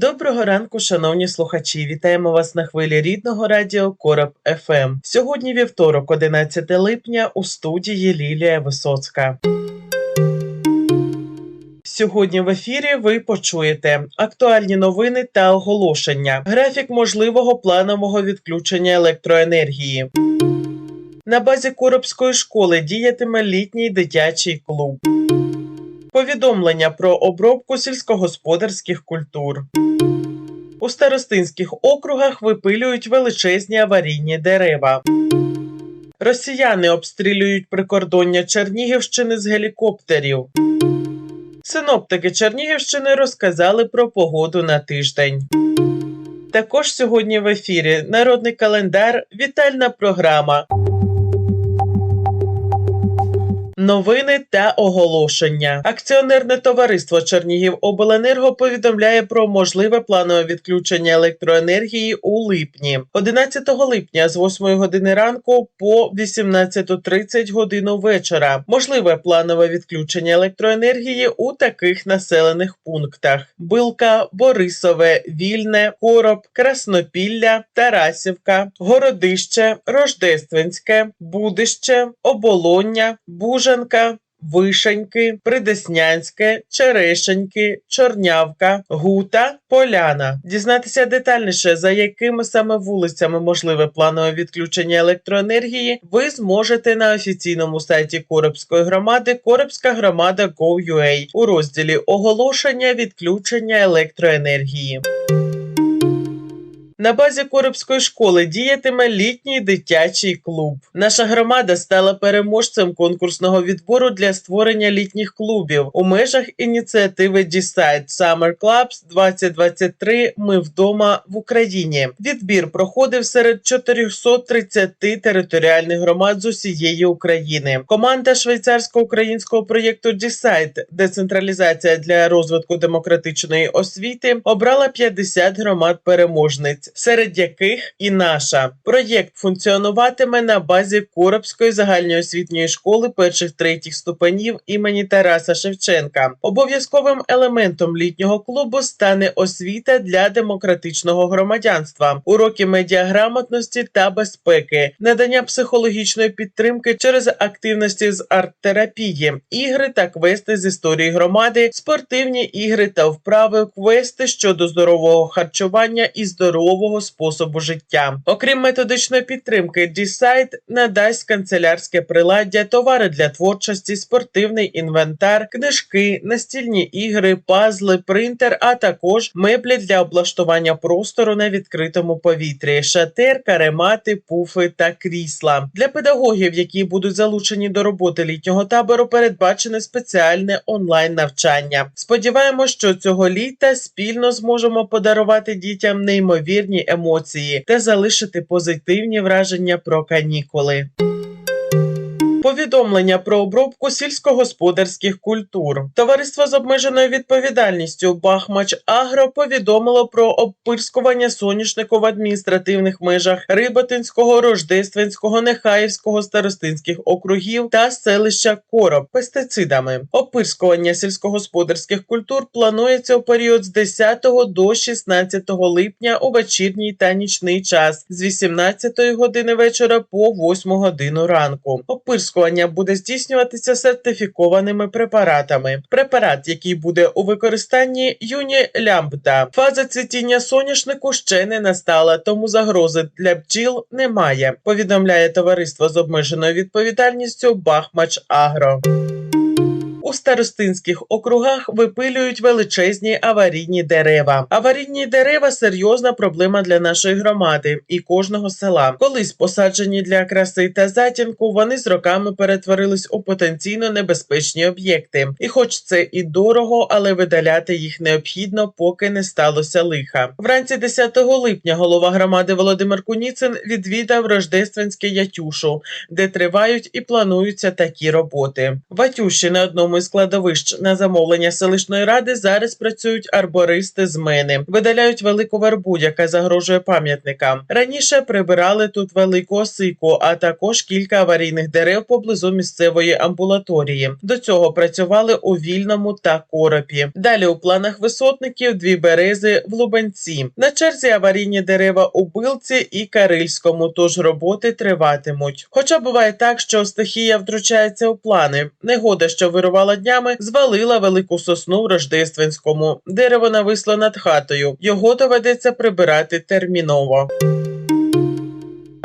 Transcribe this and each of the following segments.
Доброго ранку, шановні слухачі! Вітаємо вас на хвилі рідного радіо Короб ФМ. Сьогодні вівторок, 11 липня, у студії Лілія Висоцька. Сьогодні в ефірі ви почуєте актуальні новини та оголошення, графік можливого планового відключення електроенергії. На базі Коробської школи діятиме літній дитячий клуб. Повідомлення про обробку сільськогосподарських культур. У старостинських округах випилюють величезні аварійні дерева. Росіяни обстрілюють прикордоння Чернігівщини з гелікоптерів. Синоптики Чернігівщини розказали про погоду на тиждень. Також сьогодні в ефірі народний календар, вітальна програма. Новини та оголошення. Акціонерне товариство Чернігівобленерго повідомляє про можливе планове відключення електроенергії у липні. 11 липня з 8 години ранку по 18.30 годину вечора. Можливе планове відключення електроенергії у таких населених пунктах: Билка, Борисове, Вільне, Короб, Краснопілля, Тарасівка, Городище, Рождественське, Будище, Оболоння, Бужанка, Вишеньки, Придеснянське, Черешеньки, Чорнявка, Гута, Поляна. Дізнатися детальніше, за якими саме вулицями можливе планове відключення електроенергії, ви зможете на офіційному сайті Коробської громади Коробська громада Go.ua у розділі оголошення відключення електроенергії. На базі Коробської школи діятиме літній дитячий клуб. Наша громада стала переможцем конкурсного відбору для створення літніх клубів у межах ініціативи Decide Summer Clubs 2023 Ми вдома в Україні. Відбір проходив серед 430 територіальних громад з усієї України. Команда швейцарсько-українського проєкту Decide децентралізація для розвитку демократичної освіти обрала 50 громад переможниць серед яких і наша проєкт функціонуватиме на базі Коробської загальноосвітньої школи перших третіх ступенів імені Тараса Шевченка. Обов'язковим елементом літнього клубу стане освіта для демократичного громадянства, уроки медіаграмотності та безпеки, надання психологічної підтримки через активності з арт-терапії, ігри та квести з історії громади, спортивні ігри та вправи, квести щодо здорового харчування і здорового здорового способу життя. Окрім методичної підтримки, Decide надасть канцелярське приладдя, товари для творчості, спортивний інвентар, книжки, настільні ігри, пазли, принтер, а також меблі для облаштування простору на відкритому повітрі, шатер, каремати, пуфи та крісла. Для педагогів, які будуть залучені до роботи літнього табору, передбачене спеціальне онлайн навчання. Сподіваємось, що цього літа спільно зможемо подарувати дітям неймовірні емоції та залишити позитивні враження про канікули. Повідомлення про обробку сільськогосподарських культур. Товариство з обмеженою відповідальністю Бахмач Агро повідомило про обпирскування соняшнику в адміністративних межах Риботинського, Рождественського, Нехаївського старостинських округів та селища Короб пестицидами. Опирскування сільськогосподарських культур планується у період з 10 до 16 липня у вечірній та нічний час з 18 години вечора по 8 годину ранку. Опирскування буде здійснюватися сертифікованими препаратами. Препарат, який буде у використанні юні лямбда. Фаза цвітіння соняшнику ще не настала, тому загрози для бджіл немає. Повідомляє товариство з обмеженою відповідальністю Бахмач Агро. У старостинських округах випилюють величезні аварійні дерева. Аварійні дерева серйозна проблема для нашої громади і кожного села. Колись посаджені для краси та затінку, вони з роками перетворились у потенційно небезпечні об'єкти. І хоч це і дорого, але видаляти їх необхідно, поки не сталося лиха. Вранці 10 липня голова громади Володимир Куніцин відвідав Рождественське Ятюшу, де тривають і плануються такі роботи. В Атюші на одному із складовищ на замовлення селищної ради зараз працюють арбористи з мене, видаляють велику вербу, яка загрожує пам'ятникам. Раніше прибирали тут велику осику, а також кілька аварійних дерев поблизу місцевої амбулаторії. До цього працювали у вільному та коропі. Далі у планах висотників дві берези в Лубенці. На черзі аварійні дерева у Билці і Карильському, тож роботи триватимуть. Хоча буває так, що стихія втручається у плани. Негода, що вирувала днями, звалила велику сосну в Рождественському. Дерево нависло над хатою. Його доведеться прибирати терміново.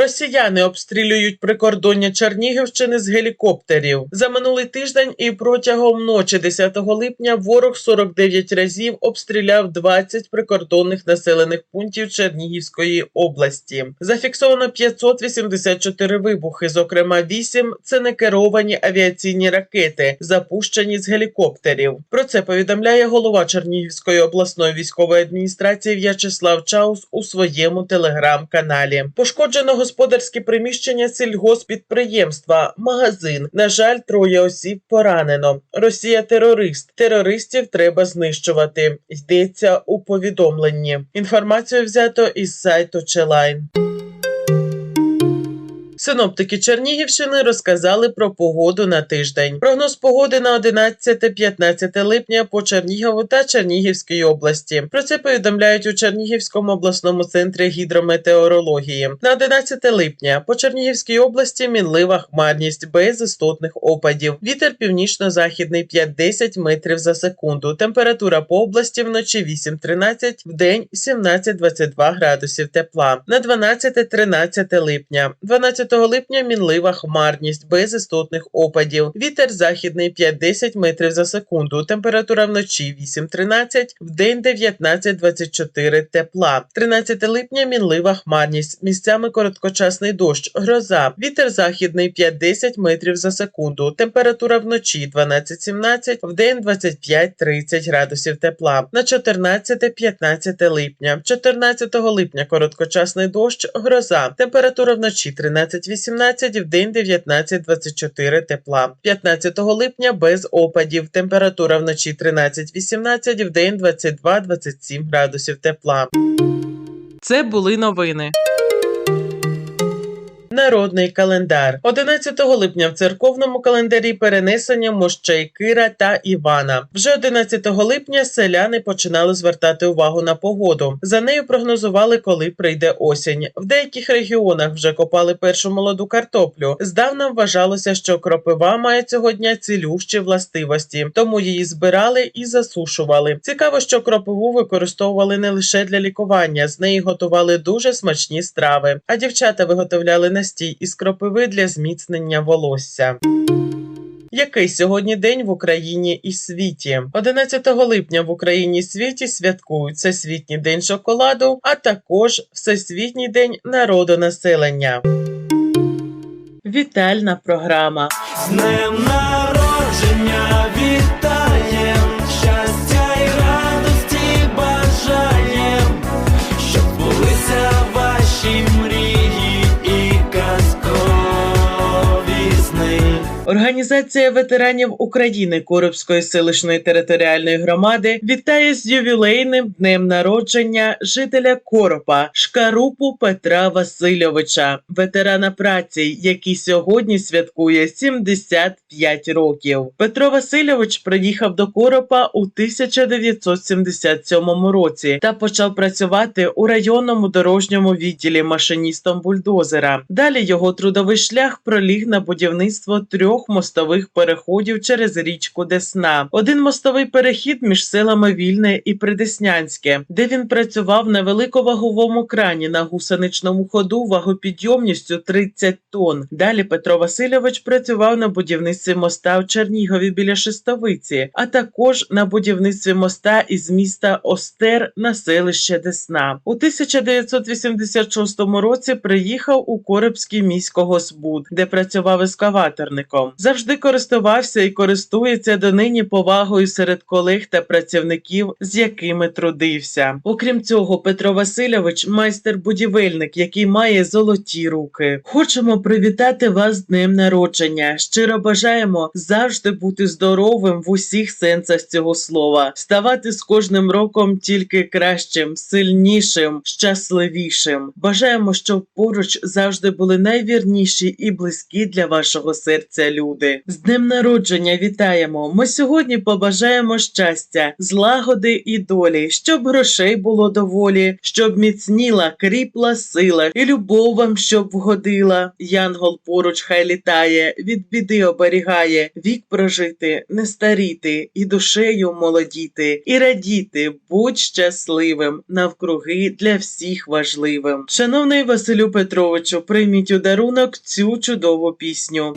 Росіяни обстрілюють прикордоння Чернігівщини з гелікоптерів. За минулий тиждень і протягом ночі 10 липня ворог 49 разів обстріляв 20 прикордонних населених пунктів Чернігівської області. Зафіксовано 584 вибухи, зокрема 8 – це некеровані авіаційні ракети, запущені з гелікоптерів. Про це повідомляє голова Чернігівської обласної військової адміністрації В'ячеслав Чаус у своєму телеграм-каналі. Пошкоджено господарські приміщення сільгоспідприємства, магазин. На жаль, троє осіб поранено. Росія терорист. Терористів треба знищувати. Йдеться у повідомленні. Інформацію взято із сайту Челайн. Синоптики Чернігівщини розказали про погоду на тиждень. Прогноз погоди на 11-15 липня по Чернігову та Чернігівській області. Про це повідомляють у Чернігівському обласному центрі гідрометеорології. На 11 липня по Чернігівській області мінлива хмарність без істотних опадів. Вітер північно-західний 5-10 метрів за секунду. Температура по області вночі 8-13, в день 17-22 градусів тепла. На 12-13 липня. 12 15 липня мінлива хмарність без істотних опадів. Вітер західний 5-10 метрів за секунду. Температура вночі 8-13, Вдень день 19-24 тепла. 13 липня мінлива хмарність. Місцями короткочасний дощ, гроза. Вітер західний 5-10 метрів за секунду. Температура вночі 12-17, Вдень день 25-30 градусів тепла. На 14-15 липня. 14 липня короткочасний дощ, гроза. Температура вночі 13 17-18, вдень 19-24 тепла. 15 липня без опадів. Температура вночі 13-18, вдень 22-27 градусів тепла. Це були новини. Народний календар 11 липня в церковному календарі перенесення мощей Кира та Івана. Вже 11 липня селяни починали звертати увагу на погоду. За нею прогнозували, коли прийде осінь. В деяких регіонах вже копали першу молоду картоплю. Здавна вважалося, що кропива має цього дня цілющі властивості, тому її збирали і засушували. Цікаво, що кропиву використовували не лише для лікування, з неї готували дуже смачні страви. А дівчата виготовляли настій із кропиви для зміцнення волосся. Який сьогодні день в Україні і світі? 11 липня в Україні і світі святкують Всесвітній день шоколаду, а також Всесвітній день народонаселення. Вітальна програма. З днем народження Організація ветеранів України Коробської селищної територіальної громади вітає з ювілейним днем народження жителя Коропа Шкарупу Петра Васильовича, ветерана праці, який сьогодні святкує 75 років. Петро Васильович приїхав до Коропа у 1977 році та почав працювати у районному дорожньому відділі машиністом бульдозера. Далі його трудовий шлях проліг на будівництво трьох мостових переходів через річку Десна. Один мостовий перехід між селами Вільне і Придеснянське, де він працював на великоваговому крані на гусеничному ходу вагопідйомністю 30 тонн. Далі Петро Васильович працював на будівництві моста в Чернігові біля Шестовиці, а також на будівництві моста із міста Остер на селище Десна. У 1986 році приїхав у Коребський міськогосбуд, де працював ескаваторником. Завжди користувався і користується донині повагою серед колег та працівників, з якими трудився. Окрім цього, Петро Васильович майстер-будівельник, який має золоті руки. Хочемо привітати вас з днем народження. Щиро бажаємо завжди бути здоровим в усіх сенсах цього слова, ставати з кожним роком тільки кращим, сильнішим, щасливішим. Бажаємо, щоб поруч завжди були найвірніші і близькі для вашого серця люди. З днем народження вітаємо! Ми сьогодні побажаємо щастя, злагоди і долі, щоб грошей було доволі, щоб міцніла, кріпла сила, і любов вам щоб вгодила. Янгол поруч хай літає, від біди оберігає, вік прожити, не старіти, і душею молодіти, і радіти, будь щасливим, навкруги для всіх важливим. Шановний Василю Петровичу, прийміть у дарунок цю чудову пісню.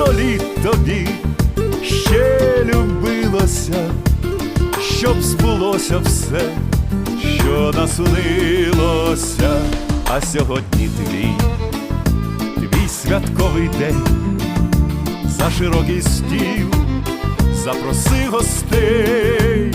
щоб століт тобі ще любилося, щоб збулося все, що наснилося, а сьогодні твій, твій святковий день. За широкий стіл, запроси гостей,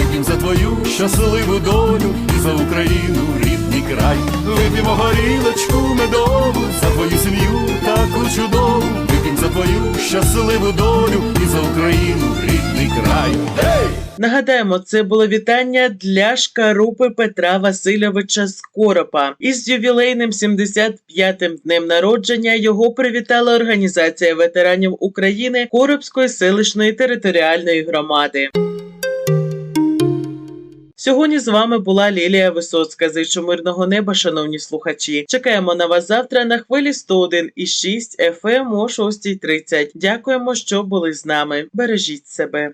вип'ємо за твою щасливу долю і за Україну рідний край, вип'ємо горілочку медову, за твою сім'ю таку чудову, вип'ємо за твою щасливу долю і за Україну рідний край. Гей! Нагадаємо, це було вітання для шкарупи Петра Васильовича Скоропа. Із ювілейним 75-м днем народження його привітала організація ветеранів України Коробської селищної територіальної громади. Сьогодні з вами була Лілія Висоцька. Зичу мирного неба, шановні слухачі. Чекаємо на вас завтра на хвилі 101,6 FM о 6.30. Дякуємо, що були з нами. Бережіть себе.